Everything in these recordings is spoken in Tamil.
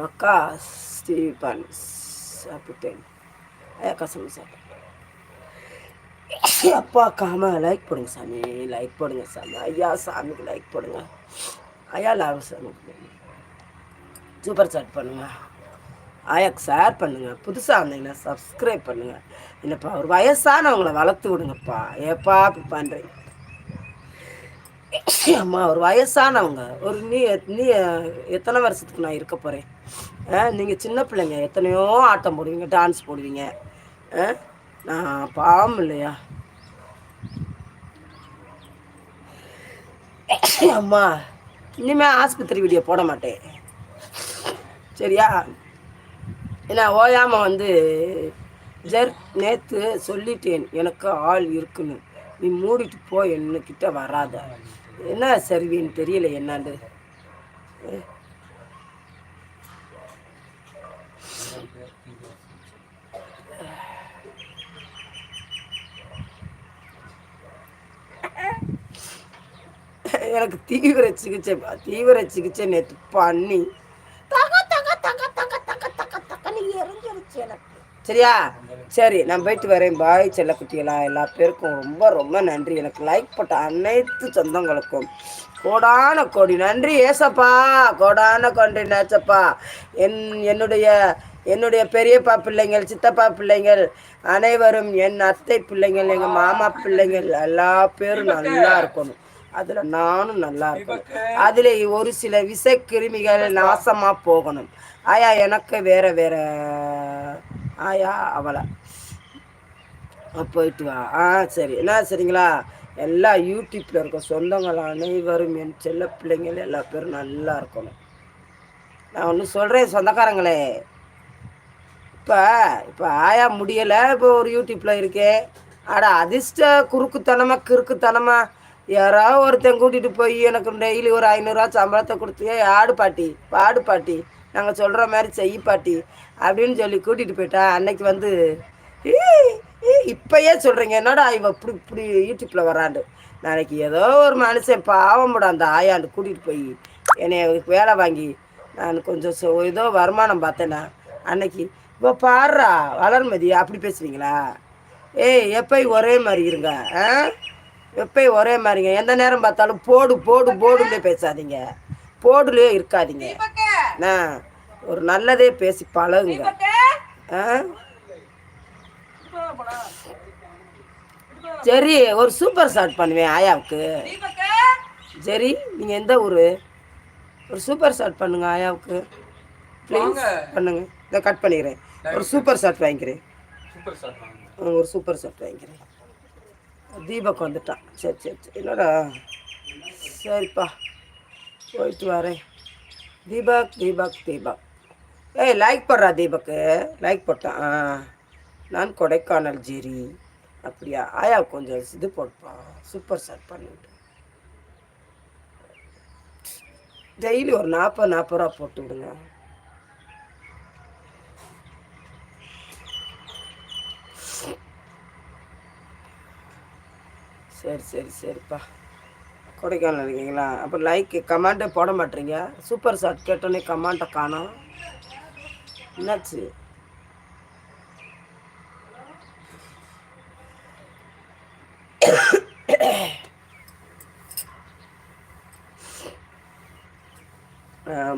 அக்கா ஸ்டீபன் சாப்பிட்டேன் அக்கா சாமி சாப்பிட்டேன் அப்பா அக்காம லைக் போடுங்க சாமி லைக் போடுங்க சாமி ஐயா சாமிக்கு லைக் போடுங்க ஐயா லாப சாமி சூப்பர் சாட் பண்ணுங்க ஆயாக்கு ஷேர் பண்ணுங்கள் புதுசாக வந்தீங்கன்னா சப்ஸ்கிரைப் பண்ணுங்கள் என்னப்பா ஒரு வயசானவங்களை வளர்த்து விடுங்கப்பா ஏப்பா இப்படி பண்ணுறீங்க அம்மா ஒரு வயசானவங்க. ஒரு நீ நீ எத்தனை வருஷத்துக்கு நான் இருக்க போகிறேன் நீங்கள் சின்ன பிள்ளைங்க எத்தனையோ ஆட்டம் போடுவீங்க டான்ஸ் போடுவீங்க. நான் பாவம் இல்லையா? அம்மா இனிமேல் ஆஸ்பத்திரி வீடியோ போட மாட்டேன். சரியா? ஏன்னா ஓயாமல் வந்து ஜர் நேற்று சொல்லிட்டேன் எனக்கு ஆள் இருக்குன்னு. நீ மூடிட்டு போ என்னக்கிட்ட வராத. என்ன சரிவின்னு தெரியல என்னாண்டு எனக்கு தீவிர சிகிச்சை தீவிர சிகிச்சை நேற்று பண்ணி. தக தக தக தக தக தக தகன்னு எரிஞ்சிருச்சு எனக்கு. சரியா? சரி நான் போயிட்டு வரேன். பாய் செல்லக்குட்டிகளா எல்லா பேருக்கும் ரொம்ப ரொம்ப நன்றி. எனக்கு லைக் போட்ட அனைத்து சொந்தங்களுக்கும் கோடான கோடி நன்றி ஏசப்பா. கோடான கொண்டி நேச்சப்பா என் என்னுடைய என்னுடைய பெரியப்பா பிள்ளைங்கள் சித்தப்பா பிள்ளைங்கள் அனைவரும் என் அத்தை பிள்ளைங்கள் எங்கள் மாமா பிள்ளைங்கள் எல்லா பேரும் நல்லா இருக்கணும். அதில் நானும் நல்லா இருக்கணும். அதில் ஒரு சில விசக்கிருமிகள் நாசமாக போகணும். ஆயா எனக்கு வேற வேற ஆயா அவளை. போயிட்டு வா. ஆ சரி. என்ன சரிங்களா? எல்லா யூடியூப்பில் இருக்க சொந்தங்கள் அனைவரும் என் செல்ல பிள்ளைங்கள் எல்லா பேரும் நல்லா இருக்கணும். நான் ஒன்று சொல்கிறேன் சொந்தக்காரங்களே. இப்போ இப்போ ஆயா முடியலை இப்போ ஒரு யூடியூப்பில் இருக்கேன் ஆடா அதிர்ஷ்ட குறுக்குத்தனமாக கிறுக்குத்தனமாக யாராவது ஒருத்தன் கூட்டிகிட்டு போய் எனக்கு டெய்லி ஒரு ஐநூறுரூவா சம்பளத்தை கொடுத்து ஆடு பாட்டி பாடு பாட்டி. நாங்கள் சொல்கிற மாதிரி செய் பாட்டி அப்படின்னு சொல்லி கூட்டிகிட்டு போயிட்டா. அன்னைக்கு வந்து இப்பயே சொல்கிறீங்க என்னடா இவ இப்படி இப்படி யூடியூப்பில் வராண்டு? நாளைக்கு ஏதோ ஒரு மனுஷன் பாவம் அந்த ஆயாண்டு கூட்டிகிட்டு போய் என்னை வேலை வாங்கி நான் கொஞ்சம் ஏதோ வருமானம் பார்த்தேன்னா அன்னைக்கு இப்போ பாடுறா வளர்மதி அப்படி பேசுவீங்களா? ஏய் எப்பயும் ஒரே மாதிரி இருங்க ஆ? எப்பயும் ஒரே மாதிரிங்க. எந்த நேரம் பார்த்தாலும் போடு போடு போடுலேயே பேசாதீங்க. போடுலேயே இருக்காதீங்க. ஒரு நல்லதே பேசி பழகுங்க. சரி ஒரு சூப்பர் ஷாட் பண்ணுவேன் ஆயாவுக்கு. சரி நீங்கள் எந்த ஊர்? ஒரு சூப்பர் ஷாட் பண்ணுங்க ஆயாவுக்கு. ப்ளீஸ் பண்ணுங்க. இதை கட் பண்ணிக்கிறேன். ஒரு சூப்பர் ஷாட் வாங்கிக்கிறேன். ஒரு சூப்பர் ஷாட் வாங்கிக்கிறேன். தீபக் வந்துட்டான். சரி சரி சரி. என்னடா? சரிப்பா. போயிட்டு வரேன். தீபக் தீபக் தீபக். ஏய் லைக் போடுறா தீபக்கு. லைக் போட்டான் ஆ. நான் கொடைக்கானல் ஜெரி. அப்படியா? ஆயா கொஞ்சம் இது போட்டுப்பா சூப்பர் சார் பண்ணிவிட்டு டெய்லி ஒரு நாற்பது நாற்பது ரூபா போட்டு விடுங்க. சரி சரி சரிப்பா. கொடைக்கானல் இருக்கீங்களா? அப்போ லைக்கு கமெண்ட்டே போட மாட்டீங்க. சூப்பர் ஷாட் கேட்டோன்னே கமெண்ட்டை காணும். என்னாச்சு?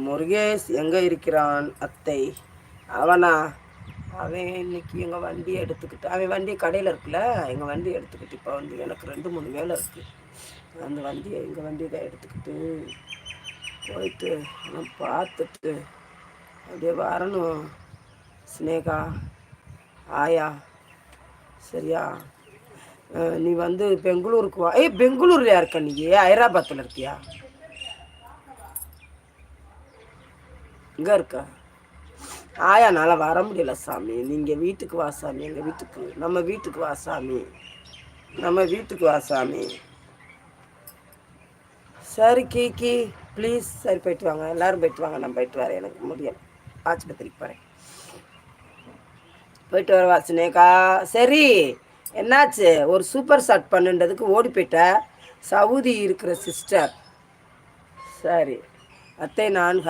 முருகேஷ் எங்கே இருக்கிறான் அத்தை? அவனா? அவன் இன்னைக்கு எங்கள் வண்டியை எடுத்துக்கிட்டு அவன் வண்டி கடையில் இருக்குல்ல எங்கள் வண்டி எடுத்துக்கிட்டு இப்போ வந்து எனக்கு ரெண்டு மூணு வேலை இருக்குது அந்த வண்டியை எங்கள் வண்டியை தான் எடுத்துக்கிட்டு போயிட்டு எல்லாம் பார்த்துட்டு அப்படியே வரணும். ஸ்னேகா ஆயா சரியா? நீ வந்து பெங்களூருக்கு வா. ஏய் பெங்களூர்லையா இருக்க நீ? ஹைதராபாத்தில் இருக்கியா? இங்கே இருக்கா? ஆயானால் வர முடியல சாமி. நீங்கள் வீட்டுக்கு வா சாமி. எங்கள் வீட்டுக்கு நம்ம வீட்டுக்கு வா சாமி. நம்ம வீட்டுக்கு வா சாமி. சரி கீக்கி ப்ளீஸ் சரி போயிட்டு வாங்க. எல்லோரும் போயிட்டு வாங்க. நான் போயிட்டு வரேன். எனக்கு முடியல. ஆஸ்பத்திரிக்கு போகிறேன் போயிட்டு வர வாசினேக்கா சரி என்னாச்சு? ஒரு சூப்பர் ஷாட் பண்ணுன்றதுக்கு ஓடி போயிட்ட. சவுதி இருக்கிற சிஸ்டர். சரி. அத்தை நான்